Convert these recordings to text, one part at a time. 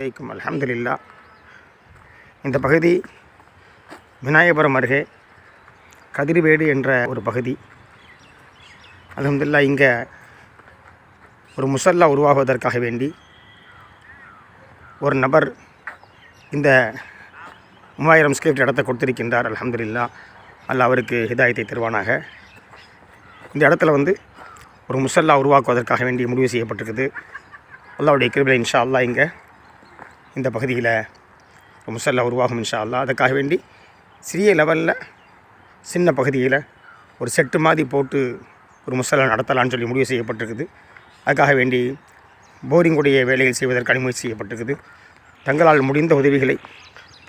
வலைக்கும் அலமதுல்லா இந்த பகுதி விநாயகபுரம் அருகே கதிர்வேடு என்ற ஒரு பகுதி. அலமதுல்லா இங்கே ஒரு முசல்லா உருவாகுவதற்காக வேண்டி ஒரு நபர் இந்த மூவாயிரம் ஸ்கிரிப்ட் இடத்தை கொடுத்திருக்கின்றார். அலமதுல்லா அல்ல அவருக்கு ஹிதாயத்தை தருவானாக. இந்த இடத்துல வந்து ஒரு முசல்லா உருவாக்குவதற்காக வேண்டி முடிவு செய்யப்பட்டிருக்குது. அல்லாவுடைய கிருபில் இன்ஷா அல்லா இங்கே இந்த பகுதியில் முசல்லா உருவாகும் இன்ஷா அல்லா அதுக்காக வேண்டி சிறிய லெவலில் சின்ன பகுதியில் ஒரு செட்டு மாதிரி போட்டு ஒரு முசல்லா நடத்தலாம்னு சொல்லி முடிவு செய்யப்பட்டிருக்குது. அதுக்காக வேண்டி போரிங்குடைய வேலைகள் செய்வதற்கு அனுமதி செய்யப்பட்டிருக்குது. தங்களால் முடிந்த உதவிகளை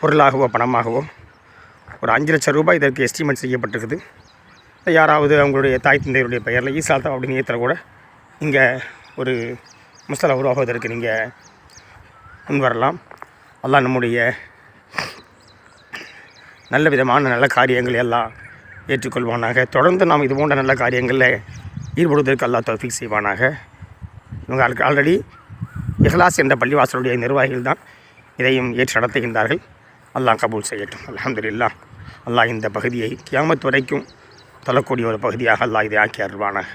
பொருளாகவோ பணமாகவோ ஒரு அஞ்சு லட்சம் ரூபாய் இதற்கு எஸ்டிமேட் செய்யப்பட்டிருக்குது. யாராவது அவங்களுடைய தாய் தந்தையருடைய பெயரில் ஈசாத்தா அப்படின்னு ஏற்றுற கூட இங்கே ஒரு முசலா உருவாகுவதற்கு நீங்கள் முன் வரலாம் அல்லாஹ் நம்முடைய நல்ல விதமான நல்ல காரியங்கள் எல்லாம் ஏற்றுக்கொள்வானாக. தொடர்ந்து நாம் இது போன்ற நல்ல காரியங்களில் ஈடுபடுவதற்கு அல்லாஹ் தௌஃபீக் செய்வானாக. இவங்க ஆல்ரெடி இஹ்லாஸ் என்ற பள்ளிவாசலுடைய நிர்வாகிகள் தான் இதையும் ஏற்று நடத்துகின்றார்கள். அல்லாஹ் கபூல் செய்யட்டும். அலமதுல்லா அல்லாஹ் இந்த பகுதியை கியாமத் வரைக்கும் தொல்லக்கூடிய ஒரு பகுதியாக அல்லாஹ் இதை ஆக்கி அருள்வானாக.